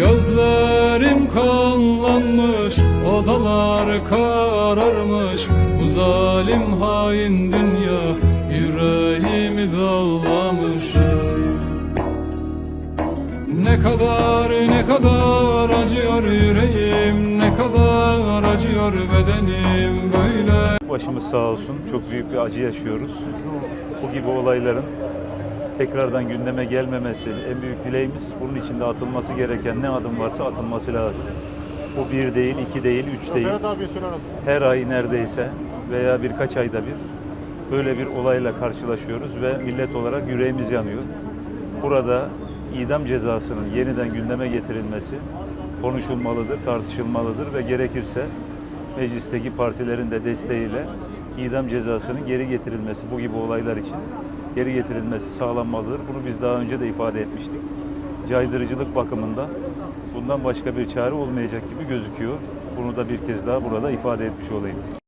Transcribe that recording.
Gözlerim kanlanmış Odalar kararmış Bu zalim hain dünya Yüreğimi dağlamış Ne kadar ne kadar acıyor yüreğim Ne kadar acıyor bedenim böyle Başımız sağ olsun. Çok büyük bir acı yaşıyoruz. Bu gibi olayların tekrardan gündeme gelmemesi en büyük dileğimiz. Bunun içinde atılması gereken ne adım varsa atılması lazım. Bu bir değil, iki değil, üç değil. Her ay neredeyse veya birkaç ayda bir böyle bir olayla karşılaşıyoruz ve millet olarak yüreğimiz yanıyor. Burada idam cezasının yeniden gündeme getirilmesi konuşulmalıdır, tartışılmalıdır ve gerekirse meclisteki partilerin de desteğiyle idam cezasının geri getirilmesi bu gibi olaylar için geri getirilmesi sağlanmalıdır. Bunu biz daha önce de ifade etmiştik. Caydırıcılık bakımından bundan başka bir çare olmayacak gibi gözüküyor. Bunu da bir kez daha burada ifade etmiş olayım.